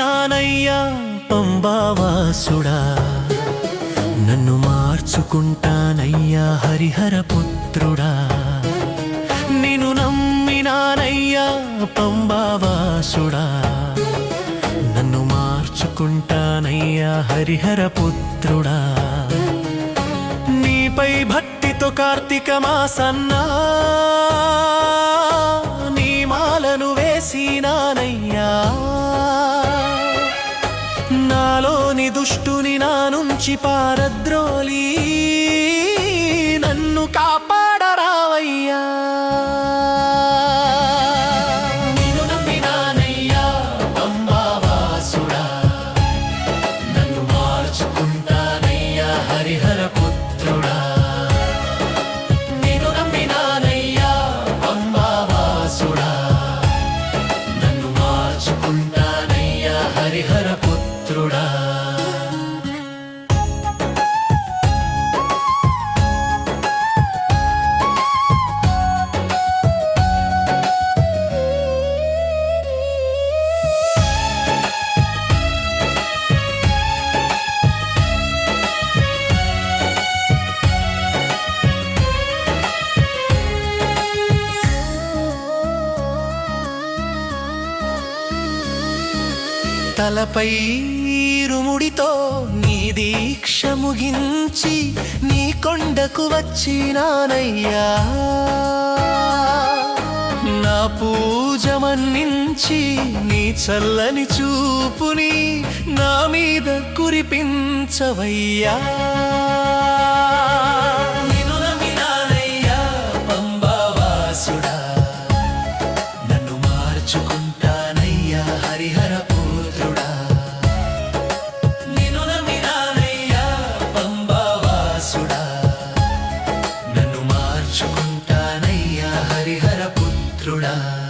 నానయ్యా పంబావాసుడా. నన్ను మార్చుకుంటానయ్యా హరిహర పుత్రుడా. నిన్ను నమ్మినానయ్యా పంబావాసుడా. నన్ను మార్చుకుంటానయ్యా హరిహర పుత్రుడా. నీపై భక్తితో కార్తీక మాసన్నా నీ మాలను వేసినానయ్యా. నాలోని దుష్టుని నా నుంచి పారద్రోలి. నన్ను కాపా పుత్రుడా తలపై ఇరుముడితో నీ దీక్ష ముగించి నీ కొండకు వచ్చినానయ్యా. నా పూజ మన్నించి నీ చల్లని చూపుని నా మీద కురిపించవయ్యా. ಮಿತ್ರುಳಾ